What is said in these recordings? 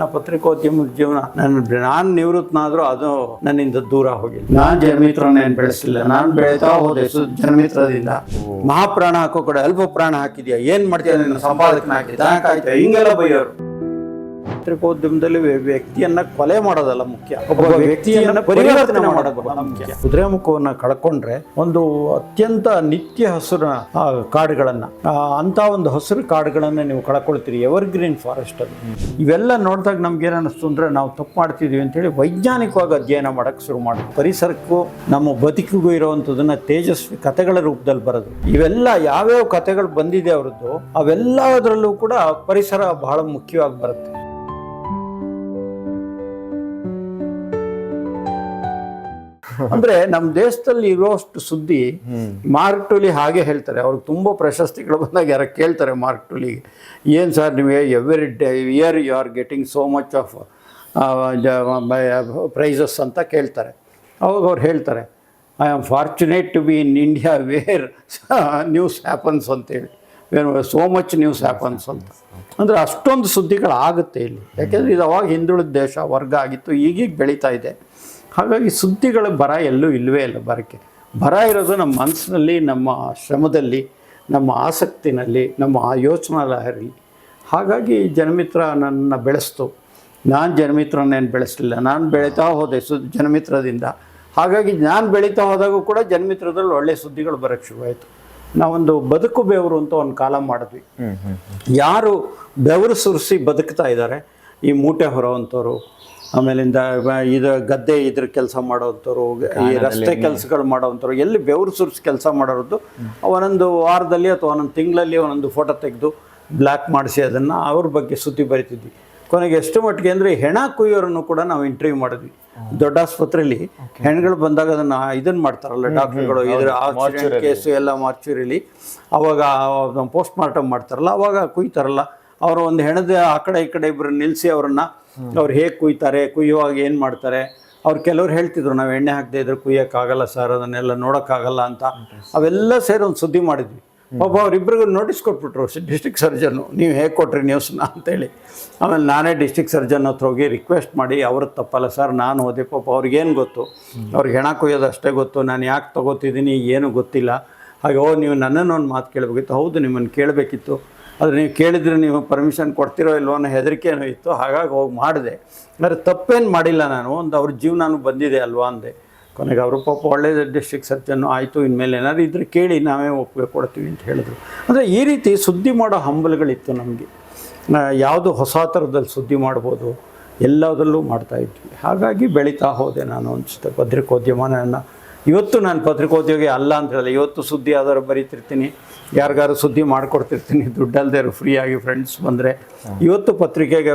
ನನ್ನ ಪತ್ರಿಕೋದ್ಯಮ ಜೀವನ ನನ್ನ ನಾನು ನಿವೃತ್ತನಾದ್ರೂ ಅದು ನನ್ನಿಂದ ದೂರ ಹೋಗಿಲ್ಲ. ನಾನು ಜನಮಿತ್ರನೇನು ಬೆಳೆಸಿಲ್ಲ ನಾನು ಬೆಳೀತಾ ಹೋದೆ ಜನಮಿತ್ರದಿಂದ. ಮಹಾಪ್ರಾಣ ಹಾಕೋ ಕಡೆ ಅಲ್ಪ ಪ್ರಾಣ ಹಾಕಿದ್ಯಾ? ಏನ್ ಮಾಡ್ತೀಯ ನಿನ್ನ ಸಂಪಾದಕನ ಹಾಕಿದ್ಯಾ? ಹಿಂಗೆಲ್ಲ ಬೈಯೋರು. ಪತ್ರಿಕೋದ್ಯಮದಲ್ಲಿ ವ್ಯ- ವ್ಯಕ್ತಿಯನ್ನ ಕೊಲೆ ಮಾಡೋದಲ್ಲ ಮುಖ್ಯ. ಒಬ್ಬ ವ್ಯಕ್ತಿಯನ್ನ ಪರಿವರ್ತನೆ ಮಾಡೋದು ಮುಖ್ಯ. ಕುದುರೆ ಮುಖವನ್ನ ಕಳ್ಕೊಂಡ್ರೆ ಒಂದು ಅತ್ಯಂತ ನಿತ್ಯ ಹಸಿರಿನ ಆ, ಕಾಡುಗಳನ್ನ ಅಂತ ಒಂದು ಹಸಿರು ಕಾಡುಗಳನ್ನ ನೀವು ಕಳ್ಕೊಳ್ತೀರಿ. ಎವರ್ ಗ್ರೀನ್ ಫಾರೆಸ್ಟ್ ಅದು ಇವೆಲ್ಲ ನೋಡಿದಾಗ ನಮ್ಗೆ ಏನ್ ಅನಿಸ್ತು ಅಂದ್ರೆ ನಾವು ತಪ್ಪು ಮಾಡ್ತಿದೀವಿ ಅಂತೇಳಿ ವೈಜ್ಞಾನಿಕವಾಗಿ ಅಧ್ಯಯನ ಮಾಡಕ್ಕೆ ಶುರು ಮಾಡೋದು ಪರಿಸರಕ್ಕೂ ನಮ್ಮ ಬದುಕಿಗೂ ಇರುವಂತದನ್ನ ತೇಜಸ್ವಿ ಕಥೆಗಳ ರೂಪದಲ್ಲಿ ಬರೋದು ಇವೆಲ್ಲ ಯಾವ್ಯಾವ ಕಥೆಗಳು ಬಂದಿದೆ ಅವರದ್ದು ಅವೆಲ್ಲದರಲ್ಲೂ ಕೂಡ ಪರಿಸರ ಬಹಳ ಮುಖ್ಯವಾಗಿ ಬರುತ್ತೆ. ಅಂದ್ರೆ ನಮ್ಮ ದೇಶದಲ್ಲಿ ಇರುವಷ್ಟು ಸುದ್ದಿ ಮಾರ್ಕ್ ಟುಲಿ ಹಾಗೆ ಹೇಳ್ತಾರೆ. ಅವ್ರಿಗೆ ತುಂಬಾ ಪ್ರಶಸ್ತಿಗಳು ಬಂದಾಗ ಯಾರ ಕೇಳ್ತಾರೆ ಮಾರ್ಕ್ ಟುಲಿ. ಏನು ಸರ್ ನೀವು every day year you are getting so much of prizes ಅಂತ ಕೇಳ್ತಾರೆ. ಅವಾಗ ಅವ್ರು ಹೇಳ್ತಾರೆ I am fortunate to be in India where news happens ಅಂತೇಳಿ. ಸೋ ಮಚ್ ನ್ಯೂಸ್ ಹ್ಯಾಪನ್ಸ್ ಅಂತ. ಅಂದರೆ ಅಷ್ಟೊಂದು ಸುದ್ದಿಗಳಾಗುತ್ತೆ ಇಲ್ಲಿ. ಯಾಕೆಂದರೆ ಇದು ಅವಾಗ ಹಿಂದುಳಿದ ದೇಶ, ವರ್ಗ ಆಗಿತ್ತು, ಈಗೀಗ ಬೆಳೀತಾ ಇದೆ. ಹಾಗಾಗಿ ಸುದ್ದಿಗಳ ಬರ ಎಲ್ಲೂ ಇಲ್ಲವೇ ಇಲ್ಲ ಬರಕ್ಕೆ. ಬರ ಇರೋದು ನಮ್ಮ ಮನಸ್ಸಿನಲ್ಲಿ ನಮ್ಮ ಶ್ರಮದಲ್ಲಿ ನಮ್ಮ ಆಸಕ್ತಿನಲ್ಲಿ ನಮ್ಮ ಆ ಯೋಚನಾ ಲಹರಿ ಹಾಗಾಗಿ ಜನಮಿತ್ರ ನನ್ನ ಬೆಳೆಸ್ತು. ನಾನು ಜನಮಿತ್ರನೇನು ಬೆಳೆಸಲಿಲ್ಲ. ನಾನು ಬೆಳೀತಾ ಹೋದೆ ಸು ಜನಮಿತ್ರದಿಂದ. ಹಾಗಾಗಿ ನಾನು ಬೆಳೀತಾ ಹೋದಾಗೂ ಕೂಡ ಜನಮಿತ್ರದಲ್ಲಿ ಒಳ್ಳೆಯ ಸುದ್ದಿಗಳು ಬರೋಕ್ಕೆ ಶುರುವಾಯಿತು. ನಾವೊಂದು ಬದುಕು ಬೆವರು ಅಂತ ಒಂದು ಕಾಲ ಮಾಡಿದ್ವಿ. ಯಾರು ಬೆವರು ಸುರಿಸಿ ಬದುಕ್ತಾ ಇದ್ದಾರೆ ಈ ಮೂಟೆ ಹೊರೋವಂಥವ್ರು ಆಮೇಲಿಂದ ಇದು ಗದ್ದೆ ಇದ್ರ ಕೆಲಸ ಮಾಡೋವಂಥವ್ರು ಈ ರಸ್ತೆ ಕೆಲಸಗಳು ಮಾಡೋವಂಥವ್ರು ಎಲ್ಲಿ ಬೆವರು ಸುರಿಸಿ ಕೆಲಸ ಮಾಡೋರದ್ದು ಒಂದೊಂದು ವಾರದಲ್ಲಿ ಅಥವಾ ಒಂದೊಂದು ತಿಂಗಳಲ್ಲಿ ಒಂದೊಂದು ಫೋಟೋ ತೆಗೆದು ಬ್ಲ್ಯಾಕ್ ಮಾಡಿಸಿ ಅದನ್ನು ಅವ್ರ ಬಗ್ಗೆ ಸುದ್ದಿ ಬರಿತಿದ್ವಿ. ಕೊನೆಗೆ ಎಷ್ಟು ಮಟ್ಟಿಗೆ ಅಂದರೆ ಹೆಣ ಕುಯ್ಯೋರನ್ನು ಕೂಡ ನಾವು ಇಂಟರ್ವ್ಯೂ ಮಾಡಿದ್ವಿ. ದೊಡ್ಡ ಆಸ್ಪತ್ರೆಯಲ್ಲಿ ಹೆಣ್ಗಳು ಬಂದಾಗ ಅದನ್ನು ಇದನ್ನು ಮಾಡ್ತಾರಲ್ಲ ಡಾಕ್ಟರ್ಗಳು ಇದ್ರ ಆಕ್ಸಿಡೆಂಟ್ ಕೇಸು ಎಲ್ಲ ಮಾರ್ಚುರಿಲಿ ಅವಾಗ ಪೋಸ್ಟ್ ಮಾರ್ಟಮ್ ಮಾಡ್ತಾರಲ್ಲ ಅವಾಗ ಕುಯ್ತಾರಲ್ಲ. ಅವರು ಒಂದು ಹೆಣದ ಆ ಕಡೆ ಈ ಕಡೆ ಇಬ್ಬರು ನಿಲ್ಲಿಸಿ ಅವ್ರನ್ನ ಅವ್ರು ಹೇಗೆ ಕುಯ್ತಾರೆ, ಕುಯ್ಯುವಾಗ ಏನು ಮಾಡ್ತಾರೆ? ಅವ್ರು ಕೆಲವ್ರು ಹೇಳ್ತಿದ್ರು, ನಾವು ಎಣ್ಣೆ ಹಾಕದೇ ಇದ್ರೆ ಕುಯ್ಯೋಕ್ಕಾಗಲ್ಲ ಸರ್, ಅದನ್ನೆಲ್ಲ ನೋಡೋಕ್ಕಾಗಲ್ಲ ಅಂತ. ಅವೆಲ್ಲ ಸೇರಿ ಒಂದು ಸುದ್ದಿ ಮಾಡಿದ್ವಿ. ಒಬ್ಬ ಅವರಿಬ್ಬರಿಗೂ ನೋಟಿಸ್ ಕೊಟ್ಬಿಟ್ರು ಡಿಸ್ಟ್ರಿಕ್ಟ್ ಸರ್ಜನ್ನು, ನೀವು ಹೇಗೆ ಕೊಟ್ರಿ ನ್ಯೂಸ್ನ? ಅಂತೇಳಿ ಆಮೇಲೆ ನಾನೇ ಡಿಸ್ಟಿಕ್ ಸರ್ಜನ್ ಹತ್ರ ಹೋಗಿ ರಿಕ್ವೆಸ್ಟ್ ಮಾಡಿ ಅವ್ರ ತಪ್ಪಲ್ಲ ಸರ್, ನಾನು ಓದಿ ಪಾಪ ಅವ್ರಿಗೇನು ಗೊತ್ತು? ಅವ್ರಿಗೆ ಹೆಣ ಕೊಯ್ಯೋದು ಅಷ್ಟೇ ಗೊತ್ತು, ನಾನು ಯಾಕೆ ತೊಗೋತಿದ್ದೀನಿ ಏನು ಗೊತ್ತಿಲ್ಲ. ಹಾಗೆ, ಓ, ನೀವು ನನ್ನನ್ನು ಒಂದು ಮಾತು ಕೇಳಬೇಕಿತ್ತು. ಹೌದು ನಿಮ್ಮನ್ನು ಕೇಳಬೇಕಿತ್ತು. ಆದರೆ ನೀವು ಕೇಳಿದರೆ ನೀವು ಪರ್ಮಿಷನ್ ಕೊಡ್ತಿರೋ ಇಲ್ವೋ ಅನ್ನೋ ಹೆದರಿಕೆನೂ ಇತ್ತು. ಹಾಗಾಗಿ ಹೋಗಿ ಮಾಡಿದೆ. ಆದರೆ ತಪ್ಪೇನು ಮಾಡಿಲ್ಲ ನಾನು. ಒಂದು ಅವ್ರ ಜೀವನನೂ ಬಂದಿದೆ ಅಲ್ವಾ ಅಂದೆ. ಕೊನೆಗೆ ಅವರು ಪಾಪ ಒಳ್ಳೆಯ ಡಿಸ್ಟ್ರಿಕ್ಟ್ ಸರ್ಜನ್ನು ಆಯಿತು. ಇನ್ಮೇಲೆ ಏನಾದ್ರು ಇದ್ರೆ ಕೇಳಿ ನಾವೇ ಒಪ್ಪಿಗೆ ಕೊಡ್ತೀವಿ ಅಂತ ಹೇಳಿದ್ರು. ಅಂದರೆ ಈ ರೀತಿ ಸುದ್ದಿ ಮಾಡೋ ಹಂಬಲಗಳಿತ್ತು ನಮಗೆ. ಯಾವುದು ಹೊಸ ಥರದಲ್ಲಿ ಸುದ್ದಿ ಮಾಡ್ಬೋದು. ಎಲ್ಲದರಲ್ಲೂ ಮಾಡ್ತಾ ಇದ್ವಿ. ಹಾಗಾಗಿ ಬೆಳೀತಾ ಹೋದೆ ನಾನು ಅನಿಸುತ್ತೆ. ಪತ್ರಿಕೋದ್ಯಮ ಇವತ್ತು ನಾನು ಪತ್ರಿಕೋದ್ಯೋಗಿ ಅಲ್ಲ ಅಂತ ಹೇಳಿದೆ ಇವತ್ತು ಸುದ್ದಿ ಆದರೂ ಬರೀತಿರ್ತೀನಿ. ಯಾರಿಗಾರು ಸುದ್ದಿ ಮಾಡಿಕೊಡ್ತಿರ್ತೀನಿ ದುಡ್ಡಲ್ಲದೆ ಫ್ರೀಯಾಗಿ ಫ್ರೆಂಡ್ಸ್ ಬಂದರೆ. ಇವತ್ತು ಪತ್ರಿಕೆಗೆ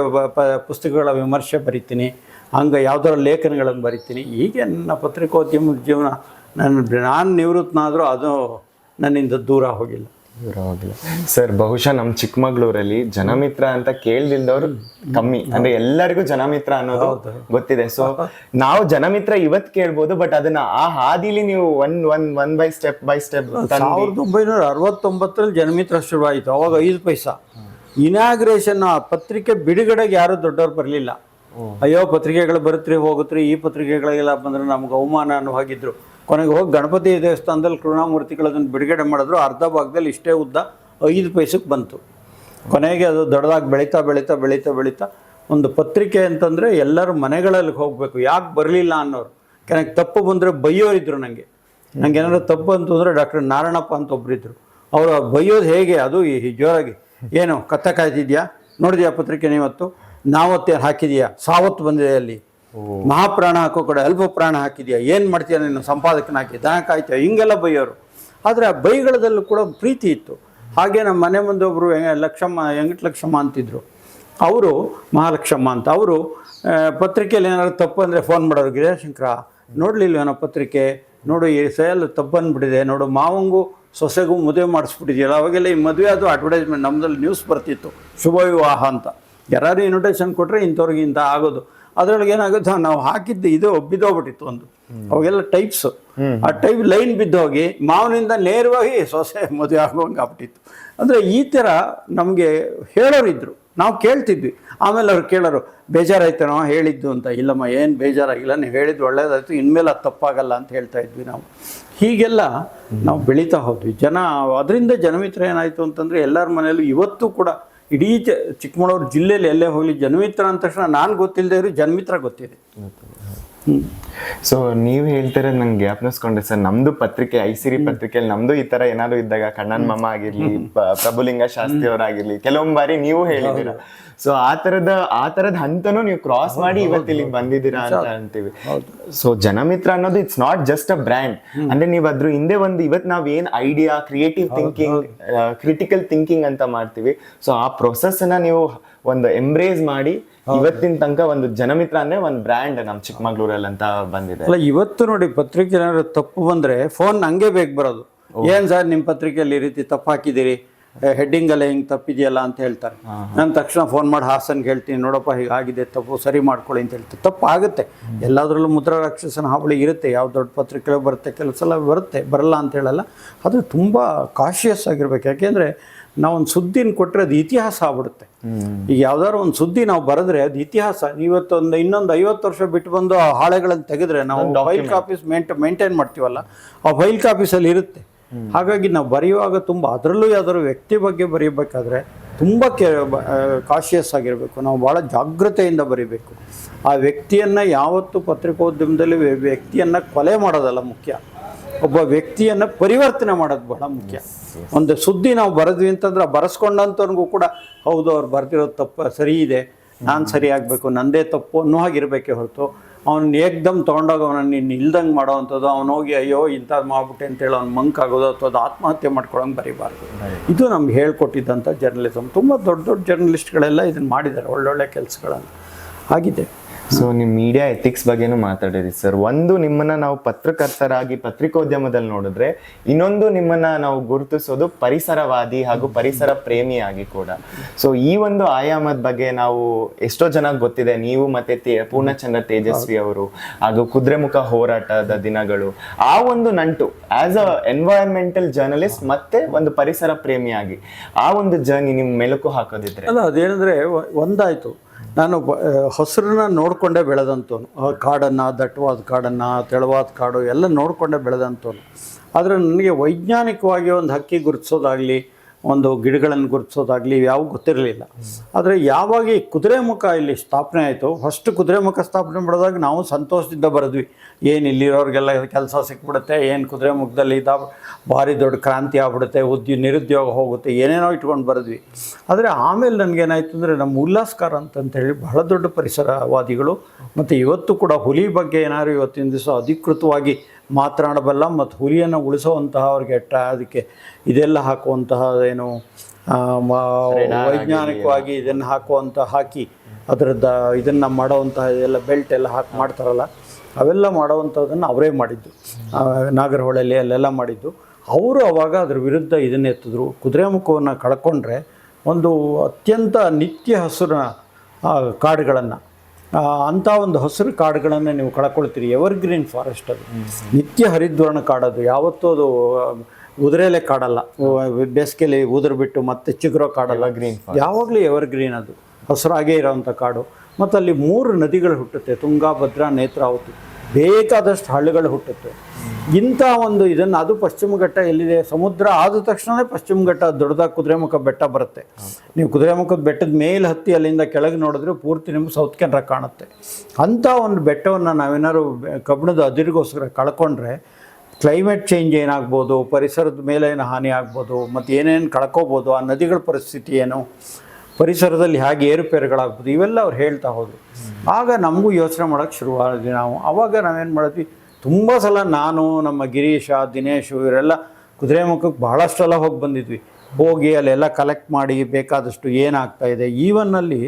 ಪುಸ್ತಕಗಳ ವಿಮರ್ಶೆ ಬರಿತೀನಿ, ಹಂಗೆ ಯಾವುದರ ಲೇಖನಗಳನ್ನು ಬರಿತೀನಿ. ಹೀಗೆ ನನ್ನ ಪತ್ರಿಕೋದ್ಯಮದ ಜೀವನ, ನನ್ನ, ನಾನು ನಿವೃತ್ತನಾದರೂ ಅದು ನನ್ನಿಂದ ದೂರ ಹೋಗಿಲ್ಲ. ಸರ್ ಬಹುಶಃ ನಮ್ಮ ಚಿಕ್ಕಮಗಳೂರಲ್ಲಿ ಜನಮಿತ್ರ ಅಂತ ಕೇಳ್ದಿಲ್ದವ್ರು ಕಮ್ಮಿ. ಅಂದ್ರೆ ಎಲ್ಲರಿಗೂ ಜನಮಿತ್ರ ಅನ್ನೋದು ಗೊತ್ತಿದೆ. ಸೊ ನಾವು ಜನಮಿತ್ರ ಇವತ್ ಕೇಳ್ಬೋದು ಬಟ್ ಅದನ್ನ ಆ ಹಾದಿಲಿ ನೀವು one one one by step by step ಸಾವಿರದ ಒಂಬೈನೂರ ಅರವತ್ತೊಂಬತ್ತರಲ್ಲಿ ಜನಮಿತ್ರ ಶುರುವಾಯಿತು ಅವಾಗ ಐದು ಪೈಸಾ. ಇನಾಗ್ರೇಷನ್ ಆ ಪತ್ರಿಕೆ ಬಿಡುಗಡೆಗೆ ಯಾರು ದೊಡ್ಡವ್ರು ಬರಲಿಲ್ಲ. ಅಯ್ಯೋ ಪತ್ರಿಕೆಗಳು ಬರುತ್ರಿ ಹೋಗುತ್ರಿ ಈ ಪತ್ರಿಕೆಗಳಿಗೆಲ್ಲ ಬಂದ್ರೆ ನಮ್ಗೆ ಅವಮಾನ ಅನ್ನೋ ಹಾಗಿದ್ರು. ಕೊನೆಗೆ ಹೋಗಿ ಗಣಪತಿ ದೇವಸ್ಥಾನದಲ್ಲಿ ಕರುಣಾಮೂರ್ತಿಗಳು ಅದನ್ನು ಬಿಡುಗಡೆ ಮಾಡಿದ್ರು, ಅರ್ಧ ಭಾಗದಲ್ಲಿ ಇಷ್ಟೇ ಉದ್ದ ಐದು ಪೈಸಕ್ಕೆ ಬಂತು. ಕೊನೆಗೆ ಅದು ದೊಡ್ಡದಾಗಿ ಬೆಳೀತಾ ಬೆಳೀತಾ ಬೆಳೀತಾ ಬೆಳೀತಾ ಒಂದು ಪತ್ರಿಕೆ ಅಂತಂದರೆ ಎಲ್ಲರೂ ಮನೆಗಳಲ್ಲಿ ಹೋಗಬೇಕು, ಯಾಕೆ ಬರಲಿಲ್ಲ ಅನ್ನೋರು. ಕೆನಗೆ ತಪ್ಪು ಬಂದರೆ ಬೈಯೋರಿದ್ರು ನನಗೆ ನನಗೆ ಏನಾದ್ರು ತಪ್ಪು ಅಂತಂದರೆ ಡಾಕ್ಟರ್ ನಾರಾಯಣಪ್ಪ ಅಂತ ಒಬ್ಬರಿದ್ದರು ಅವರು ಬೈಯೋದು ಹೇಗೆ? ಅದು ಈ ಜೋರಾಗಿ, ಏನು ಕತ್ತ ಕಾಯ್ತಿದ್ಯಾ? ನೋಡಿದ್ಯಾ ಪತ್ರಿಕೆ ನೀವತ್ತು? ನಾವತ್ತೇನು ಹಾಕಿದೆಯಾ? ಸಾವತ್ತು ಬಂದಿದೆ ಅಲ್ಲಿ. ಮಹಾಪ್ರಾಣ ಹಾಕೋ ಕಡೆ ಅಲ್ಪ ಪ್ರಾಣ ಹಾಕಿದ್ಯಾ? ಏನು ಮಾಡ್ತೀಯ ನೀನು? ಸಂಪಾದಕನ ಹಾಕಿ, ದನ ಕಾಯ್ತೀಯ? ಹಿಂಗೆಲ್ಲ ಬೈಯೋರು. ಆದರೆ ಆ ಬೈಗಳದಲ್ಲೂ ಕೂಡ ಪ್ರೀತಿ ಇತ್ತು. ಹಾಗೆ ನಮ್ಮ ಮನೆ ಮುಂದೆ ಒಬ್ಬರು ಲಕ್ಷಮ್ಮ, ಹೆಂಗಟ್ ಲಕ್ಷಮ್ಮ ಅಂತಿದ್ರು. ಅವರು, ಮಹಾಲಕ್ಷಮ್ಮ ಅಂತ, ಅವರು ಪತ್ರಿಕೆಯಲ್ಲಿ ಏನಾದ್ರು ತಪ್ಪು ಅಂದರೆ ಫೋನ್ ಮಾಡೋರು ಗಿರಿಶಂಕರ ನೋಡಲಿಲ್ವೇನೋ ಪತ್ರಿಕೆ? ನೋಡು, ಈ ಸೈಲ್ ತಪ್ಪಂದ್ಬಿಟ್ಟಿದೆ ನೋಡು, ಮಾವಂಗೂ ಸೊಸೆಗೂ ಮದುವೆ ಮಾಡಿಸ್ಬಿಟ್ಟಿದೆಯಲ್ಲ, ಅವಾಗೆಲ್ಲ ಈ ಮದುವೆ ಅದು ಅಡ್ವರ್ಟೈಸ್ಮೆಂಟ್ ನಮ್ಮದಲ್ಲಿ ನ್ಯೂಸ್ ಬರ್ತಿತ್ತು. ಶುಭ ವಿವಾಹ ಅಂತ. ಯಾರು ಇನ್ವಿಟೇಷನ್ ಕೊಟ್ಟರೆ ಇಂಥವ್ರಿಗೆ ಇಂಥ ಆಗೋದು. ಅದರೊಳಗೆ ಏನಾಗುತ್ತೆ? ನಾವು ಹಾಕಿದ್ದು ಇದು ಬಿದ್ದೋಗ್ಬಿಟ್ಟಿತ್ತು ಒಂದು. ಅವಾಗೆಲ್ಲ ಟೈಪ್ಸ್ ಆ ಟೈಪ್ ಲೈನ್ ಬಿದ್ದೋಗಿ ಮಾವನಿಂದ ನೇರವಾಗಿ ಸೊಸೆ ಮದುವೆ ಆಗುವಂಗೆ ಆಗ್ಬಿಟ್ಟಿತ್ತು. ಅಂದರೆ ಈ ಥರ ನಮಗೆ ಹೇಳೋರಿದ್ರು ನಾವು ಕೇಳ್ತಿದ್ವಿ. ಆಮೇಲೆ ಅವ್ರು ಕೇಳೋರು, ಬೇಜಾರಾಯ್ತೇನೋ ಹೇಳಿದ್ದು ಅಂತ. ಇಲ್ಲಮ್ಮ, ಏನು ಬೇಜಾರಾಗಿಲ್ಲ. ನೀವು ಹೇಳಿದ್ದು ಒಳ್ಳೇದಾಯ್ತು. ಇನ್ಮೇಲೆ ಅದು ತಪ್ಪಾಗಲ್ಲ ಅಂತ ಹೇಳ್ತಾ ಇದ್ವಿ ನಾವು. ಹೀಗೆಲ್ಲ ನಾವು ಬೆಳೀತಾ ಹೋದ್ವಿ. ಜನ, ಅದರಿಂದ ಜನಮಿತ್ರ ಏನಾಯಿತು ಅಂತಂದರೆ ಎಲ್ಲರ ಮನೆಯಲ್ಲೂ ಇವತ್ತು ಕೂಡ ಇಡೀ ಚಿಕ್ಕಮಗಳೂರು ಜಿಲ್ಲೆಯಲ್ಲಿ ಎಲ್ಲೇ ಹೋಗಲಿ ಜನ್ಮಿತ್ರ ಅಂದ ತಕ್ಷಣ ನಾನು ಗೊತ್ತಿಲ್ಲದೆ ಇರೋ ಜನ್ಮಿತ್ರ ಗೊತ್ತಿದೆ. ಸೊ ನೀವು ಹೇಳ್ತಾರೆ ನಂಗೆ ಜ್ಞಾಪನಿಸ್ಕೊಂಡೆ ಸರ್ ನಮ್ದು ಪತ್ರಿಕೆ ಐಸಿರಿ ಪತ್ರಿಕೆಯಲ್ಲಿ ನಮ್ದು ಈ ತರ ಏನಾದ್ರು ಇದ್ದಾಗ ಕಣ್ಣನ್ ಮಮ್ಮ ಆಗಿರ್ಲಿ ಪ್ರಭುಲಿಂಗ ಶಾಸ್ತ್ರಿ ಅವರಾಗಿರ್ಲಿ ಕೆಲವೊಂದ್ ಬಾರಿ ನೀವು ಹೇಳಿದೀರ ಸೊ ಆ ತರದ ಆ ತರದ ಹಂತನೂ ನೀವು ಕ್ರಾಸ್ ಮಾಡಿ ಇವತ್ತು ಇಲ್ಲಿಗೆ ಬಂದಿದ್ದೀರಾ ಅಂತ ಅಂತೀವಿ. ಸೊ ಜನಮಿತ್ರ ಅನ್ನೋದು it's not just a brand ಅಂದ್ರೆ ನೀವು ಅದ್ರ ಹಿಂದೆ ಒಂದು ಇವತ್ತು ನಾವ್ ಏನ್ idea creative thinking critical thinking ಅಂತ ಮಾಡ್ತೀವಿ. ಸೊ ಆ ಪ್ರೊಸೆಸ್ ಅನ್ನ ನೀವು ಒಂದು ಎಂಬ್ರೇಸ್ ಮಾಡಿ ಇವತ್ತಿನ ತನಕ ಒಂದು ಜನಮಿತ್ರ ಅಂದ್ರೆ ಒಂದು ಬ್ರ್ಯಾಂಡ್ ನಮ್ ಚಿಕ್ಕಮಗಳೂರಲ್ಲಿ ಅಂತ ಬಂದಿದೆ. ಅಲ್ಲ ಇವತ್ತು ನೋಡಿ ಪತ್ರಿಕೆ ಏನಾದ್ರು ತಪ್ಪು ಬಂದ್ರೆ ಫೋನ್ ಹಂಗೆ ಬೇಕು ಬರೋದು. ಏನ್ ಸರ್ ನಿಮ್ ಪತ್ರಿಕೆಯಲ್ಲಿ ಈ ರೀತಿ ತಪ್ಪು ಹಾಕಿದ್ದೀರಿ? ಹೆಡ್ಡಿಂಗ್ ಎಲ್ಲ ಹಿಂಗೆ ತಪ್ಪಿದೆಯಲ್ಲ ಅಂತ ಹೇಳ್ತಾರೆ. ನಾನು ತಕ್ಷಣ ಫೋನ್ ಮಾಡಿ ಹಾಸನ್ಗೆ ಹೇಳ್ತೀನಿ ನೋಡಪ್ಪ ಹೀಗಾಗಿದೆ ತಪ್ಪು ಸರಿ ಮಾಡ್ಕೊಳ್ಳಿ ಅಂತ ಹೇಳ್ತಾರೆ. ತಪ್ಪು ಆಗುತ್ತೆ ಎಲ್ಲದರಲ್ಲೂ ಮುದ್ರಾ ರಾಕ್ಷಸನ ಹಾವಳಿ ಇರುತ್ತೆ. ಯಾವ ದೊಡ್ಡ ಪತ್ರಿಕೆ ಬರುತ್ತೆ ಕೆಲಸ ಎಲ್ಲ ಬರುತ್ತೆ ಬರಲ್ಲ ಅಂತ ಹೇಳಲ್ಲ. ಅದು ತುಂಬ ಕಾಶಿಯಸ್ ಆಗಿರ್ಬೇಕು. ಯಾಕೆಂದರೆ ನಾವೊಂದು ಸುದ್ದಿನ ಕೊಟ್ಟರೆ ಅದು ಇತಿಹಾಸ ಆಗ್ಬಿಡುತ್ತೆ. ಈಗ ಯಾವ್ದಾದ್ರು ಒಂದು ಸುದ್ದಿ ನಾವು ಬರೆದ್ರೆ ಅದು ಇತಿಹಾಸ. ಇವತ್ತೊಂದು ಇನ್ನೊಂದು ಐವತ್ತು ವರ್ಷ ಬಿಟ್ಟು ಬಂದು ಆ ಹಾಳೆಗಳನ್ನು ತೆಗೆದ್ರೆ ನಾವು ಫೈಲ್ ಕಾಪೀಸ್ ಮೇಂಟ್ ಮೇಂಟೈನ್ ಮಾಡ್ತೀವಲ್ಲ ಆ ಫೈಲ್ ಕಾಪೀಸಲ್ಲಿ ಇರುತ್ತೆ. ಹಾಗಾಗಿ ನಾವು ಬರೆಯುವಾಗ ತುಂಬ ಅದರಲ್ಲೂ ಯಾವ್ದಾದ್ರು ವ್ಯಕ್ತಿ ಬಗ್ಗೆ ಬರೀಬೇಕಾದ್ರೆ ತುಂಬ ಕೆ ಕಾಶಿಯಸ್ ಆಗಿರಬೇಕು. ನಾವು ಭಾಳ ಜಾಗ್ರತೆಯಿಂದ ಬರೀಬೇಕು. ಆ ವ್ಯಕ್ತಿಯನ್ನು ಯಾವತ್ತು ಪತ್ರಿಕೋದ್ಯಮದಲ್ಲಿ ವ್ಯ- ವ್ಯಕ್ತಿಯನ್ನು ಕೊಲೆ ಮಾಡೋದಲ್ಲ ಮುಖ್ಯ. ಒಬ್ಬ ವ್ಯಕ್ತಿಯನ್ನು ಪರಿವರ್ತನೆ ಮಾಡೋದು ಬಹಳ ಮುಖ್ಯ. ಒಂದು ಸುದ್ದಿ ನಾವು ಬರೆದ್ವಿ ಅಂತಂದ್ರೆ ಬರೆಸ್ಕೊಂಡಂಥವ್ರಿಗೂ ಕೂಡ ಹೌದು ಅವ್ರು ಬರ್ತಿರೋದು ತಪ್ಪು ಸರಿ ಇದೆ ನಾನು ಸರಿ ಆಗಬೇಕು ನಂದೇ ತಪ್ಪು ಅನ್ನೋ ಹಾಗಿರಬೇಕೆ ಹೊರತು ಅವ್ನು ಏಕ್ದಮ್ ತಗೊಂಡಾಗ ಅವನನ್ನು ನೀನು ಇಲ್ದಂಗೆ ಮಾಡೋವಂಥದ್ದು ಅವ್ನು ಹೋಗಿ ಅಯ್ಯೋ ಇಂಥದ್ದು ಮಾಡ್ಬಿಟ್ಟೆ ಅಂತೇಳಿ ಅವ್ನು ಮಂಕ್ ಆಗೋದು ಅಥವಾ ಅದು ಆತ್ಮಹತ್ಯೆ ಮಾಡ್ಕೊಳಂಗೆ ಬರೀಬಾರ್ದು. ಇದು ನಮ್ಗೆ ಹೇಳ್ಕೊಟ್ಟಿದ್ದಂಥ ಜರ್ನಲಿಸಮ್ ತುಂಬ ದೊಡ್ಡ ದೊಡ್ಡ ಜರ್ನಲಿಸ್ಟ್ಗಳೆಲ್ಲ ಇದನ್ನು ಮಾಡಿದ್ದಾರೆ ಒಳ್ಳೊಳ್ಳೆ ಕೆಲಸಗಳನ್ನು. ಆಗಿದೆ. ಸೊ ನಿಮ್ಮ ಮೀಡಿಯಾ ಎಥಿಕ್ಸ್ ಬಗ್ಗೆನೂ ಮಾತಾಡಿರಿ ಸರ್ ಒಂದು ನಿಮ್ಮನ್ನ ನಾವು ಪತ್ರಕರ್ತರಾಗಿ ಪತ್ರಿಕೋದ್ಯಮದಲ್ಲಿ ನೋಡಿದ್ರೆ, ಇನ್ನೊಂದು ನಿಮ್ಮನ್ನ ನಾವು ಗುರುತಿಸೋದು ಪರಿಸರವಾದಿ ಹಾಗೂ ಪರಿಸರ ಪ್ರೇಮಿಯಾಗಿ ಕೂಡ. ಸೊ ಈ ಒಂದು ಆಯಾಮದ ಬಗ್ಗೆ ನಾವು ಎಷ್ಟೋ ಜನ ಗೊತ್ತಿದೆ. ನೀವು ಮತ್ತೆ ಪೂರ್ಣಚಂದ್ರ ತೇಜಸ್ವಿ ಅವರು ಹಾಗೂ ಕುದುರೆಮುಖ ಹೋರಾಟದ ದಿನಗಳು. ಆ ಒಂದು ನಂಟು ಆಸ್ ಅ ಎನ್ವೈರನ್ಮೆಂಟಲ್ ಜರ್ನಲಿಸ್ಟ್ ಮತ್ತೆ ಒಂದು ಪರಿಸರ ಪ್ರೇಮಿಯಾಗಿ, ಆ ಒಂದು ಜರ್ನಿ ನಿಮ್ ಮೆಲುಕು ಹಾಕೋದಿದ್ರೆ. ಅಲ್ಲ, ಅದೇನಂದ್ರೆ, ಒಂದಾಯಿತು. ನಾನು ಹಸಿರನ್ನ ನೋಡಿಕೊಂಡೇ ಬೆಳೆದಂಥವನು. ಕಾಡನ್ನು, ದಟ್ಟವಾದ ಕಾಡನ್ನು, ತೆಳುವಾದ ಕಾಡು ಎಲ್ಲ ನೋಡಿಕೊಂಡೇ ಬೆಳೆದಂಥವನು. ಆದರೆ ನನಗೆ ವೈಜ್ಞಾನಿಕವಾಗಿ ಒಂದು ಹಕ್ಕಿ ಗುರುತಿಸೋದಾಗಲಿ ಒಂದು ಗಿಡಗಳನ್ನು ಗುರುತಿಸೋದಾಗಲಿ ಯಾವ ಗೊತ್ತಿರಲಿಲ್ಲ. ಆದರೆ ಯಾವಾಗ ಈ ಕುದುರೆಮುಖ ಇಲ್ಲಿ ಸ್ಥಾಪನೆ ಆಯಿತು, ಫಸ್ಟ್ ಕುದುರೆಮುಖ ಸ್ಥಾಪನೆ ಮಾಡಿದಾಗ ನಾವು ಸಂತೋಷದಿಂದ ಬರೆದ್ವಿ. ಏನು ಇಲ್ಲಿರೋರಿಗೆಲ್ಲ ಕೆಲಸ ಸಿಕ್ಬಿಡುತ್ತೆ, ಏನು ಕುದುರೆಮುಖದಲ್ಲಿ ಇದ್ದ ಭಾರಿ ದೊಡ್ಡ ಕ್ರಾಂತಿ ಆಗ್ಬಿಡುತ್ತೆ, ಉದ್ಯ, ನಿರುದ್ಯೋಗ ಹೋಗುತ್ತೆ, ಏನೇನೋ ಇಟ್ಕೊಂಡು ಬರೆದ್ವಿ. ಆದರೆ ಆಮೇಲೆ ನನಗೇನಾಯಿತು ಅಂದರೆ ನಮ್ಮ ಉಲ್ಲಾಸ್ಕಾರ ಅಂತಂತೇಳಿ ಬಹಳ ದೊಡ್ಡ ಪರಿಸರವಾದಿಗಳು, ಮತ್ತು ಇವತ್ತು ಕೂಡ ಹುಲಿ ಬಗ್ಗೆ ಏನಾದ್ರು ಇವತ್ತಿನ ದಿವಸ ಅಧಿಕೃತವಾಗಿ ಮಾತನಾಡಬಲ್ಲ ಮತ್ತು ಹುಲಿಯನ್ನು ಉಳಿಸುವಂತಹ ಅವ್ರಿಗೆ ಟ ಅದಕ್ಕೆ ಇದೆಲ್ಲ ಹಾಕುವಂತಹ ಏನು ವೈಜ್ಞಾನಿಕವಾಗಿ ಇದನ್ನು ಹಾಕುವಂಥ ಹಾಕಿ ಅದರದ್ದು ಇದನ್ನು ಮಾಡೋವಂತಹ ಇದೆಲ್ಲ ಬೆಲ್ಟ್ ಎಲ್ಲ ಹಾಕಿ ಮಾಡ್ತಾರಲ್ಲ ಅವೆಲ್ಲ ಮಾಡೋವಂಥದ್ದನ್ನು ಅವರೇ ಮಾಡಿದ್ದು. ನಾಗರಹೊಳೆಯಲ್ಲಿ ಅಲ್ಲೆಲ್ಲ ಮಾಡಿದ್ದು. ಅವರು ಅವಾಗ ಅದ್ರ ವಿರುದ್ಧ ಇದನ್ನು ಎತ್ತಿದ್ರು. ಕುದುರೆಮುಖವನ್ನು ಕಳ್ಕೊಂಡ್ರೆ ಒಂದು ಅತ್ಯಂತ ನಿತ್ಯ ಹಸುರ ಕಾಡುಗಳನ್ನು ಅಂಥ ಒಂದು ಹಸಿರು ಕಾಡುಗಳನ್ನು ನೀವು ಕಳ್ಕೊಳ್ತೀರಿ. ಎವರ್ಗ್ರೀನ್ ಫಾರೆಸ್ಟ್ ಅದು. ನಿತ್ಯ ಹರಿದ್ವರ್ಣ ಕಾಡದು. ಯಾವತ್ತೂ ಅದು ಉದುರೇಲೆ ಕಾಡಲ್ಲ. ಬೇಸಿಗೆಯಲ್ಲಿ ಉದುರು ಬಿಟ್ಟು ಮತ್ತೆ ಚಿಗುರೋ ಕಾಡಲ್ಲ. ಗ್ರೀನ್ ಯಾವಾಗಲೂ ಎವರ್ಗ್ರೀನ್ ಅದು. ಹಸಿರಾಗೇ ಇರೋವಂಥ ಕಾಡು. ಮತ್ತು ಅಲ್ಲಿ ಮೂರು ನದಿಗಳು ಹುಟ್ಟುತ್ತೆ. ತುಂಗಾ ಭದ್ರಾ ನೇತ್ರಾವತಿ. ಬೇಕಾದಷ್ಟು ಹಳ್ಳಿಗಳು ಹುಟ್ಟುತ್ತೆ. ಇಂಥ ಒಂದು ಇದನ್ನು ಅದು ಪಶ್ಚಿಮ ಘಟ್ಟ ಎಲ್ಲಿದೆ? ಸಮುದ್ರ ಆದ ತಕ್ಷಣವೇ ಪಶ್ಚಿಮ ಘಟ್ಟ ದೊಡ್ಡದಾಗಿ ಕುದುರೆಮುಖ ಬೆಟ್ಟ ಬರುತ್ತೆ. ನೀವು ಕುದುರೆಮುಖದ ಬೆಟ್ಟದ ಮೇಲೆ ಹತ್ತಿ ಅಲ್ಲಿಂದ ಕೆಳಗೆ ನೋಡಿದ್ರೆ ಪೂರ್ತಿ ನಿಮ್ಗೆ ಸೌತ್ ಕೆನರ ಕಾಣುತ್ತೆ. ಅಂಥ ಒಂದು ಬೆಟ್ಟವನ್ನು ನಾವೇನಾದ್ರು ಕಬ್ಬಿಣದ ಅದಿರಿಗೋಸ್ಕರ ಕಳ್ಕೊಂಡ್ರೆ ಕ್ಲೈಮೇಟ್ ಚೇಂಜ್ ಏನಾಗ್ಬೋದು? ಪರಿಸರದ ಮೇಲೆ ಏನು ಹಾನಿ ಆಗ್ಬೋದು? ಮತ್ತು ಏನೇನು ಕಳ್ಕೋಬೋದು? ಆ ನದಿಗಳ ಪರಿಸ್ಥಿತಿ ಏನು? ಪರಿಸರದಲ್ಲಿ ಹೇಗೆ ಏರುಪೇರುಗಳಾಗ್ಬೋದು ಇವೆಲ್ಲ ಅವ್ರು ಹೇಳ್ತಾ ಹೋದರು. ಆಗ ನಮಗೂ ಯೋಚನೆ ಮಾಡೋಕ್ಕೆ ಶುರುವಾದ್ವಿ ನಾವು. ಆವಾಗ ನಾವೇನು ಮಾಡಿದ್ವಿ, ತುಂಬ ಸಲ ನಾನು, ನಮ್ಮ ಗಿರೀಶ, ದಿನೇಶು ಇವರೆಲ್ಲ ಕುದುರೆಮುಖಕ್ಕೆ ಬಹಳಷ್ಟೆಲ್ಲ ಹೋಗಿ ಬಂದಿದ್ವಿ. ಹೋಗಿ ಅಲ್ಲೆಲ್ಲ ಕಲೆಕ್ಟ್ ಮಾಡಿ ಬೇಕಾದಷ್ಟು ಏನಾಗ್ತಾ ಇದೆ. ಈವನ್ನಲ್ಲಿ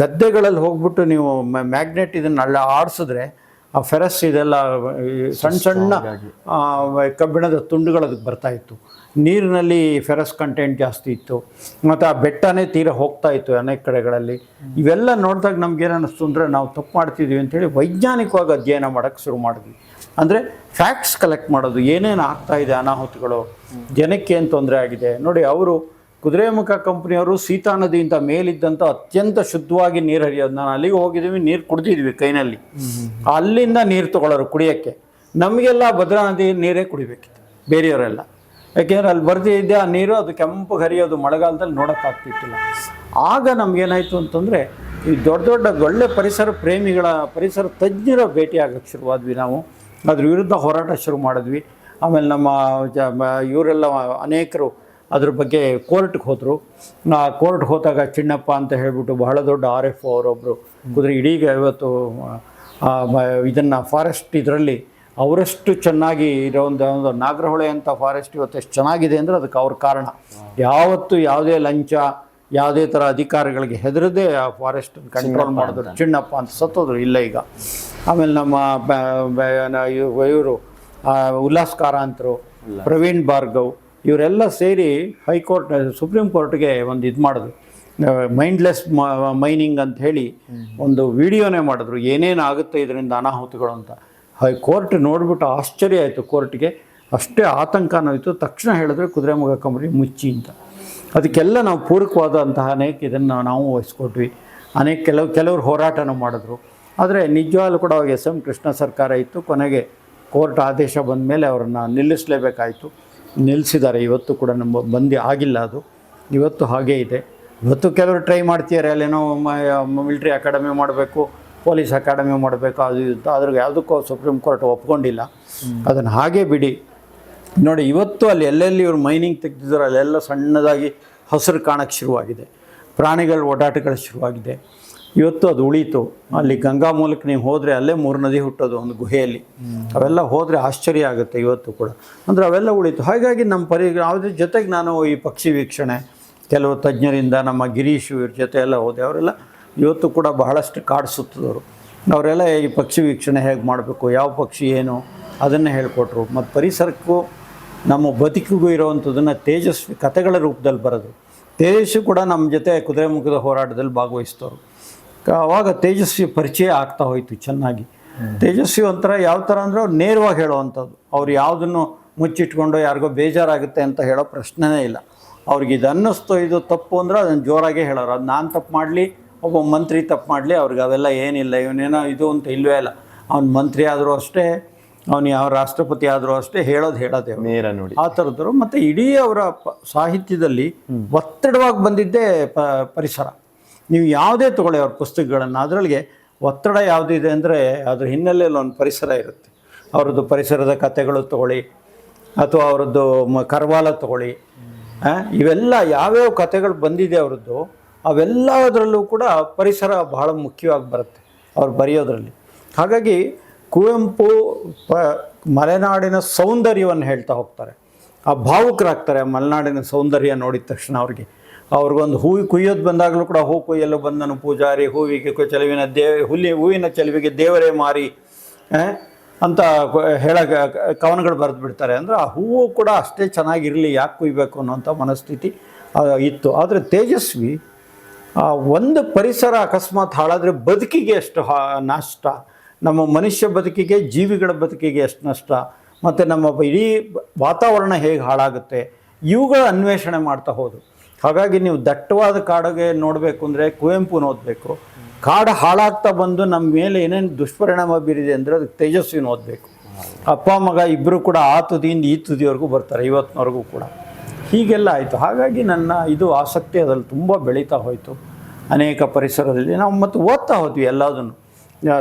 ಗದ್ದೆಗಳಲ್ಲಿ ಹೋಗ್ಬಿಟ್ಟು ನೀವು ಮ್ಯಾಗ್ನೆಟ್ ಇದನ್ನು ಅಲ್ಲ ಆಡಿಸಿದ್ರೆ ಆ ಫೆರಸ್ ಇದೆಲ್ಲ ಸಣ್ಣ ಸಣ್ಣ ಕಬ್ಬಿಣದ ತುಂಡುಗಳು ಅದಕ್ಕೆ ಬರ್ತಾ ಇತ್ತು. ನೀರಿನಲ್ಲಿ ಫೆರಸ್ ಕಂಟೆಂಟ್ ಜಾಸ್ತಿ ಇತ್ತು. ಮತ್ತು ಆ ಬೆಟ್ಟನೇ ತೀರ ಹೋಗ್ತಾ ಇತ್ತು ಅನೇಕ ಕಡೆಗಳಲ್ಲಿ. ಇವೆಲ್ಲ ನೋಡಿದಾಗ ನಮ್ಗೇನು ಅನ್ನಿಸ್ತು ಅಂದರೆ ನಾವು ತಪ್ಪು ಮಾಡ್ತಿದ್ದೀವಿ ಅಂತೇಳಿ ವೈಜ್ಞಾನಿಕವಾಗಿ ಅಧ್ಯಯನ ಮಾಡೋಕ್ಕೆ ಶುರು ಮಾಡಿದ್ವಿ. ಅಂದರೆ ಫ್ಯಾಕ್ಟ್ಸ್ ಕಲೆಕ್ಟ್ ಮಾಡೋದು ಏನೇನು ಆಗ್ತಾ ಇದೆ ಅನಾಹುತಗಳು ಜನಕ್ಕೆ ಏನು ತೊಂದರೆ ಆಗಿದೆ. ನೋಡಿ ಅವರು ಕುದುರೆಮುಖ ಕಂಪ್ನಿಯವರು ಸೀತಾ ನದಿಯಿಂದ ಮೇಲಿದ್ದಂಥ ಅತ್ಯಂತ ಶುದ್ಧವಾಗಿ ನೀರು ಹರಿಯೋದು ನಾನು ಅಲ್ಲಿಗೆ ಹೋಗಿದ್ದೀವಿ ನೀರು ಕುಡಿದಿದ್ವಿ ಕೈನಲ್ಲಿ. ಅಲ್ಲಿಂದ ನೀರು ತಗೊಳ್ಳೋರು ಕುಡಿಯೋಕ್ಕೆ. ನಮಗೆಲ್ಲ ಭದ್ರಾ ನದಿ ನೀರೇ ಕುಡಿಬೇಕಿತ್ತು, ಬೇರೆಯವರೆಲ್ಲ. ಯಾಕೆಂದರೆ ಅಲ್ಲಿ ಬರ್ದಿದ್ದೆ ಆ ನೀರು ಅದು ಕೆಂಪು ಹರಿಯೋದು ಮಳೆಗಾಲದಲ್ಲಿ ನೋಡೋಕ್ಕಾಗ್ತಿತ್ತಿಲ್ಲ ಆಗ ನಮಗೇನಾಯಿತು ಅಂತಂದರೆ, ಈ ದೊಡ್ಡ ದೊಡ್ಡ ಒಳ್ಳೆ ಪರಿಸರ ಪ್ರೇಮಿಗಳ, ಪರಿಸರ ತಜ್ಞರ ಭೇಟಿಯಾಗಕ್ಕೆ ಶುರುವಾದ್ವಿ ನಾವು. ಅದ್ರ ವಿರುದ್ಧ ಹೋರಾಟ ಶುರು ಮಾಡಿದ್ವಿ. ಆಮೇಲೆ ನಮ್ಮ ಇವರೆಲ್ಲ ಅನೇಕರು ಅದ್ರ ಬಗ್ಗೆ ಕೋರ್ಟ್ಗೆ ಹೋದರು. ನಾ ಕೋರ್ಟ್ಗೆ ಹೋದಾಗ ಚಿನ್ನಪ್ಪ ಅಂತ ಹೇಳ್ಬಿಟ್ಟು ಬಹಳ ದೊಡ್ಡ ಆರ್ ಎಫ್ ಅವರೊಬ್ಬರು ಕುದುರೆ ಇಡೀ ಇವತ್ತು ಇದನ್ನು ಫಾರೆಸ್ಟ್ ಇದರಲ್ಲಿ ಅವರಷ್ಟು ಚೆನ್ನಾಗಿ ಇರೋ ಒಂದು ಒಂದು ನಾಗರಹೊಳೆ ಅಂತ ಫಾರೆಸ್ಟ್ ಇವತ್ತು ಎಷ್ಟು ಚೆನ್ನಾಗಿದೆ ಅಂದರೆ ಅದಕ್ಕೆ ಅವ್ರ ಕಾರಣ. ಯಾವತ್ತು ಯಾವುದೇ ಲಂಚ ಯಾವುದೇ ಥರ ಅಧಿಕಾರಿಗಳಿಗೆ ಹೆದರದೆ ಆ ಫಾರೆಸ್ಟ್ ಕಂಟ್ರೋಲ್ ಮಾಡಿದ್ರು. ಚಿನ್ನಪ್ಪ ಅಂತ ಸತ್ತೋದ್ರು ಇಲ್ಲ ಈಗ. ಆಮೇಲೆ ನಮ್ಮ ಇವರು ಉಲ್ಲಾಸ್ ಕಾರಂತರು ಪ್ರವೀಣ್ ಭಾರ್ಗವ್ ಇವರೆಲ್ಲ ಸೇರಿ ಹೈಕೋರ್ಟ್, ಸುಪ್ರೀಂ ಕೋರ್ಟ್ಗೆ ಒಂದು ಇದು ಮಾಡಿದ್ರು. ಮೈಂಡ್ಲೆಸ್ ಮೈನಿಂಗ್ ಅಂತ ಹೇಳಿ ಒಂದು ವಿಡಿಯೋನೇ ಮಾಡಿದ್ರು. ಏನೇನು ಆಗುತ್ತೆ ಇದರಿಂದ ಅನಾಹುತಗಳು ಅಂತ. ಹೈ ಕೋರ್ಟ್ ನೋಡಿಬಿಟ್ಟು ಆಶ್ಚರ್ಯ ಆಯಿತು ಕೋರ್ಟ್ಗೆ. ಅಷ್ಟೇ ಆತಂಕನೋಯಿತು ತಕ್ಷಣ ಹೇಳಿದ್ರೆ ಕುದುರೆಮುಖ ಕಂಬರಿ ಮುಚ್ಚಿ ಅಂತ. ಅದಕ್ಕೆಲ್ಲ ನಾವು ಪೂರಕವಾದಂತಹ ಅನೇಕ ಇದನ್ನು ನಾವು ವಹಿಸ್ಕೊಟ್ವಿ. ಅನೇಕ ಕೆಲವು, ಕೆಲವರು ಹೋರಾಟನೂ ಮಾಡಿದ್ರು. ಆದರೆ ನಿಜವಾಗ್ಲೂ ಕೂಡ ಎಸ್ ಎಂ ಕೃಷ್ಣ ಸರ್ಕಾರ ಇತ್ತು. ಕೊನೆಗೆ ಕೋರ್ಟ್ ಆದೇಶ ಬಂದ ಮೇಲೆ ಅವರನ್ನು ನಿಲ್ಲಿಸಲೇಬೇಕಾಯಿತು. ನಿಲ್ಲಿಸಿದ್ದಾರೆ ಇವತ್ತು ಕೂಡ ನಮ್ಮ ಬಂದಿ ಆಗಿಲ್ಲ ಅದು. ಇವತ್ತು ಹಾಗೇ ಇದೆ. ಇವತ್ತು ಕೆಲವರು ಟ್ರೈ ಮಾಡ್ತಿದ್ದಾರೆ ಅಲ್ಲೇನೋ ಮಿಲ್ಟ್ರಿ ಅಕಾಡೆಮಿ ಮಾಡಬೇಕು ಪೊಲೀಸ್ ಅಕಾಡೆಮಿ ಮಾಡಬೇಕು ಅದು ಇತ್ತು ಅದ್ರಿಗೆ ಯಾವುದಕ್ಕೂ ಸುಪ್ರೀಂ ಕೋರ್ಟ್ ಒಪ್ಕೊಂಡಿಲ್ಲ. ಅದನ್ನು ಹಾಗೇ ಬಿಡಿ. ನೋಡಿ ಇವತ್ತು ಅಲ್ಲಿ ಎಲ್ಲೆಲ್ಲಿ ಇವರು ಮೈನಿಂಗ್ ತೆಗೆದಿದ್ದಾರೆ ಅಲ್ಲೆಲ್ಲ ಸಣ್ಣದಾಗಿ ಹಸಿರು ಕಾಣಕ್ಕೆ ಶುರುವಾಗಿದೆ. ಪ್ರಾಣಿಗಳ ಓಡಾಟಗಳು ಶುರುವಾಗಿದೆ. ಇವತ್ತು ಅದು ಉಳೀತು. ಅಲ್ಲಿ ಗಂಗಾ ಮೂಲಕ ನೀವು ಹೋದರೆ ಅಲ್ಲೇ ಮೂರು ನದಿ ಹುಟ್ಟೋದು ಒಂದು ಗುಹೆಯಲ್ಲಿ. ಅವೆಲ್ಲ ಹೋದರೆ ಆಶ್ಚರ್ಯ ಆಗುತ್ತೆ ಇವತ್ತು ಕೂಡ. ಅಂದರೆ ಅವೆಲ್ಲ ಉಳೀತು. ಹಾಗಾಗಿ ನಮ್ಮ ಪರಿ, ಅದ್ರ ಜೊತೆಗೆ ನಾನು ಈ ಪಕ್ಷಿ ವೀಕ್ಷಣೆ, ಕೆಲವು ತಜ್ಞರಿಂದ ನಮ್ಮ ಗಿರೀಶ್ ಇವ್ರ ಜೊತೆ ಎಲ್ಲ ಹೋದೆ. ಅವರೆಲ್ಲ ಇವತ್ತು ಕೂಡ ಬಹಳಷ್ಟು ಕಾಡು ಸುತ್ತಿದವರು. ಅವರೆಲ್ಲ ಈ ಪಕ್ಷಿ ವೀಕ್ಷಣೆ ಹೇಗೆ ಮಾಡಬೇಕು, ಯಾವ ಪಕ್ಷಿ ಏನು ಅದನ್ನು ಹೇಳಿಕೊಟ್ರು. ಮತ್ತು ಪರಿಸರಕ್ಕೂ, ನಮ್ಮ ಬದುಕಿಗೂ ಇರೋವಂಥದ್ದನ್ನು ತೇಜಸ್ವಿ, ಕಥೆಗಳ ರೂಪದಲ್ಲಿ ಬರೋದು. ತೇಜಸ್ವಿ ಕೂಡ ನಮ್ಮ ಜೊತೆ ಕುದುರೆಮುಖದ ಹೋರಾಟದಲ್ಲಿ ಭಾಗವಹಿಸ್ತವ್ರು. ಅವಾಗ ತೇಜಸ್ವಿ ಪರಿಚಯ ಆಗ್ತಾ ಹೋಯಿತು ಚೆನ್ನಾಗಿ. ತೇಜಸ್ವಿ ಒಂಥರ ಯಾವ ಥರ ಅಂದರೆ ಅವ್ರು ನೇರವಾಗಿ ಹೇಳುವಂಥದ್ದು. ಅವ್ರು ಯಾವುದನ್ನು ಮುಚ್ಚಿಟ್ಕೊಂಡು ಯಾರಿಗೋ ಬೇಜಾರಾಗುತ್ತೆ ಅಂತ ಹೇಳೋ ಪ್ರಶ್ನೆನೇ ಇಲ್ಲ. ಅವ್ರಿಗೆ ಇದು ಅನ್ನಿಸ್ತು ಇದು ತಪ್ಪು ಅಂದರೆ ಅದನ್ನು ಜೋರಾಗೇ ಹೇಳೋರು. ಅದು ನಾನು ತಪ್ಪು ಮಾಡಲಿ ಒಬ್ಬ ಮಂತ್ರಿ ತಪ್ಪು ಮಾಡಲಿ ಅವ್ರಿಗೆ ಅವೆಲ್ಲ ಏನಿಲ್ಲ ಇವನೇನೋ ಇದು ಅಂತ ಇಲ್ಲವೇ ಇಲ್ಲ. ಅವ್ನು ಮಂತ್ರಿ ಆದರೂ ಅಷ್ಟೇ ಅವನು ಯಾವ ರಾಷ್ಟ್ರಪತಿ ಆದರೂ ಅಷ್ಟೇ ಹೇಳೋದು ಹೇಳೋದೇ ನೇರ ನೋಡಿ. ಆ ಥರದ್ರು ಮತ್ತು ಇಡೀ ಅವರ ಪ ಸಾಹಿತ್ಯದಲ್ಲಿ ಒತ್ತಡವಾಗಿ ಬಂದಿದ್ದೇ ಪರಿಸರ. ನೀವು ಯಾವುದೇ ತಗೊಳ್ಳಿ ಅವ್ರ ಪುಸ್ತಕಗಳನ್ನು, ಅದರೊಳಗೆ ಒತ್ತಡ ಯಾವುದಿದೆ ಅಂದರೆ ಅದ್ರ ಹಿನ್ನೆಲೆಯಲ್ಲಿ ಒಂದು ಪರಿಸರ ಇರುತ್ತೆ. ಅವ್ರದ್ದು ಪರಿಸರದ ಕಥೆಗಳು ತಗೊಳ್ಳಿ, ಅಥವಾ ಅವರದ್ದು ಮ ಕರ್ವಾಲ ತಗೊಳ್ಳಿ ಇವೆಲ್ಲ ಯಾವ್ಯಾವ ಕಥೆಗಳು ಬಂದಿದೆ ಅವರದ್ದು, ಅವೆಲ್ಲದರಲ್ಲೂ ಕೂಡ ಪರಿಸರ ಬಹಳ ಮುಖ್ಯವಾಗಿ ಬರುತ್ತೆ ಅವ್ರು ಬರೆಯೋದ್ರಲ್ಲಿ. ಹಾಗಾಗಿ ಕುವೆಂಪು ಪ ಮಲೆನಾಡಿನ ಸೌಂದರ್ಯವನ್ನು ಹೇಳ್ತಾ ಹೋಗ್ತಾರೆ. ಆ ಭಾವುಕರಾಗ್ತಾರೆ ಮಲೆನಾಡಿನ ಸೌಂದರ್ಯ ನೋಡಿದ ತಕ್ಷಣ ಅವ್ರಿಗೆ. ಅವ್ರಿಗೊಂದು ಹೂವು ಕುಯ್ಯೋದು ಬಂದಾಗಲೂ ಕೂಡ ಹೂ ಕುಯ್ಯಲು ಬಂದನು ಪೂಜಾರಿ, ಹೂವಿಗೆ ಚೆಲುವಿನ ದೇವ ಹುಲಿ ಹೂವಿನ ಚೆಲುವಿಗೆ ದೇವರೇ ಮಾರಿ ಅಂತ ಹೇಳಕ್ಕೆ ಹೇಳ ಕವನಗಳು ಬರೆದು ಬಿಡ್ತಾರೆ. ಅಂದರೆ ಆ ಹೂವು ಕೂಡ ಅಷ್ಟೇ ಚೆನ್ನಾಗಿರಲಿ, ಯಾಕೆ ಕುಯ್ಬೇಕು ಅನ್ನೋಂಥ ಮನಸ್ಥಿತಿ ಇತ್ತು. ಆದರೆ ತೇಜಸ್ವಿ ಆ ಒಂದು ಪರಿಸರ ಅಕಸ್ಮಾತ್ ಹಾಳಾದರೆ ಬದುಕಿಗೆ ಎಷ್ಟು ಹಾ ನಷ್ಟ. ನಮ್ಮ ಮನುಷ್ಯ ಬದುಕಿಗೆ, ಜೀವಿಗಳ ಬದುಕಿಗೆ ಎಷ್ಟು ನಷ್ಟ. ಮತ್ತು ನಮ್ಮ ಇಡೀ ವಾತಾವರಣ ಹೇಗೆ ಹಾಳಾಗುತ್ತೆ, ಇವುಗಳ ಅನ್ವೇಷಣೆ ಮಾಡ್ತಾ ಹೋದರು. ಹಾಗಾಗಿ ನೀವು ದಟ್ಟವಾದ ಕಾಡಿಗೆ ನೋಡಬೇಕು ಅಂದರೆ ಕುವೆಂಪು ಓದಬೇಕು ಕಾಡು ಹಾಳಾಗ್ತಾ ಬಂದು ನಮ್ಮ ಮೇಲೆ ಏನೇನು ದುಷ್ಪರಿಣಾಮ ಬೀರಿದೆ ಅಂದರೆ ಅದಕ್ಕೆ ತೇಜಸ್ವಿನ ಓದಬೇಕು ಅಪ್ಪ, ಮಗ ಇಬ್ಬರು ಕೂಡ ಆ ತುದಿಯಿಂದ ಈ ತುದಿವರೆಗೂ ಬರ್ತಾರೆ, ಇವತ್ತಿನವರೆಗೂ ಕೂಡ. ಹೀಗೆಲ್ಲ ಆಯಿತು. ಹಾಗಾಗಿ ನನ್ನ ಇದು ಆಸಕ್ತಿ ಅದರಲ್ಲಿ ತುಂಬ ಬೆಳೀತಾ ಹೋಯಿತು. ಅನೇಕ ಪರಿಸರದಲ್ಲಿ ನಾವು ಮತ್ತು ಓದ್ತಾ ಹೋದ್ವಿ ಎಲ್ಲದನ್ನು.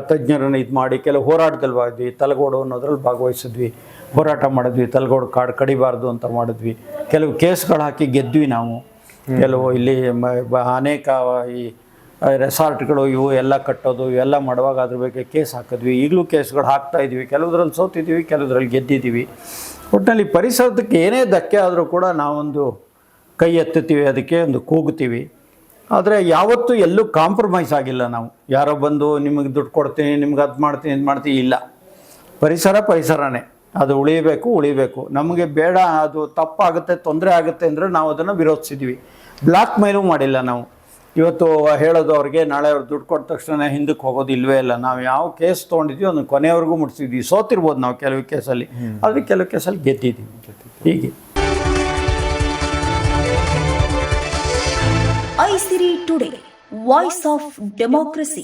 ತಜ್ಞರನ್ನು ಇದು ಮಾಡಿ, ಕೆಲವು ಹೋರಾಟದಲ್ಲಿ ಬಾಗಿದ್ವಿ ತಲಗೋಡು ಅನ್ನೋದ್ರಲ್ಲಿ ಭಾಗವಹಿಸಿದ್ವಿ. ಹೋರಾಟ ಮಾಡಿದ್ವಿ. ತಲಗೋಡು ಕಾಡು ಕಡಿಬಾರ್ದು ಅಂತ ಮಾಡಿದ್ವಿ. ಕೆಲವು ಕೇಸ್ಗಳು ಹಾಕಿ ಗೆದ್ವಿ ನಾವು. ಕೆಲವು ಇಲ್ಲಿ ಅನೇಕ ಈ ರೆಸಾರ್ಟ್ಗಳು ಇವು ಎಲ್ಲ ಕಟ್ಟೋದು, ಇವೆಲ್ಲ ಮಾಡುವಾಗ ಅದ್ರ ಬಗ್ಗೆ ಕೇಸ್ ಹಾಕಿದ್ವಿ. ಈಗಲೂ ಕೇಸ್ಗಳು ಹಾಕ್ತಾ ಇದ್ವಿ ಕೆಲವುದ್ರಲ್ಲಿ ಸೋತಿದ್ದೀವಿ, ಕೆಲವುದ್ರಲ್ಲಿ ಗೆದ್ದಿದ್ದೀವಿ. ಒಟ್ಟಿನಲ್ಲಿ ಪರಿಸರದಕ್ಕೆ ಏನೇ ಧಕ್ಕೆ ಆದರೂ ಕೂಡ ನಾವೊಂದು ಕೈ ಎತ್ತುತ್ತೀವಿ, ಅದಕ್ಕೆ ಒಂದು ಕೂಗ್ತೀವಿ ಆದರೆ ಯಾವತ್ತೂ ಎಲ್ಲೂ ಕಾಂಪ್ರಮೈಸ್ ಆಗಿಲ್ಲ ನಾವು. ಯಾರೋ ಬಂದು ನಿಮಗೆ ದುಡ್ಡು ಕೊಡ್ತೀನಿ, ನಿಮ್ಗೆ ಅದು ಮಾಡ್ತೀನಿ, ಇದು ಮಾಡ್ತೀನಿ, ಇಲ್ಲ. ಪರಿಸರ ಪರಿಸರನೇ. ಅದು ಉಳಿಬೇಕು ಉಳಿಬೇಕು. ನಮಗೆ ಬೇಡ ಅದು ತಪ್ಪಾಗುತ್ತೆ ತೊಂದರೆ ಆಗುತ್ತೆ ಅಂದರೆ ನಾವು ಅದನ್ನು ವಿರೋಧಿಸಿದ್ವಿ. ಬ್ಲ್ಯಾಕ್ ಮೇಲೂ ಮಾಡಿಲ್ಲ ನಾವು. ಇವತ್ತು ಹೇಳೋದು ಅವ್ರಿಗೆ ನಾಳೆ ಅವ್ರು ದುಡ್ಡು ಕೊಟ್ಟ ತಕ್ಷಣ ಹಿಂದಕ್ಕೆ ಹೋಗೋದು ಇಲ್ಲವೇ ಇಲ್ಲ. ನಾವು ಯಾವ ಕೇಸ್ ತೊಗೊಂಡಿದ್ವಿ ಅದನ್ನು ಕೊನೆಯವರೆಗೂ ಮುಟ್ಸಿದ್ವಿ. ಸೋತಿರ್ಬೋದು ನಾವು ಕೆಲವು ಕೇಸಲ್ಲಿ. ಆದರೆ ಕೆಲವು ಕೇಸಲ್ಲಿ ಗೆದ್ದಿದ್ದೀವಿ. ಹೀಗೆ. Aisiri today voice of democracy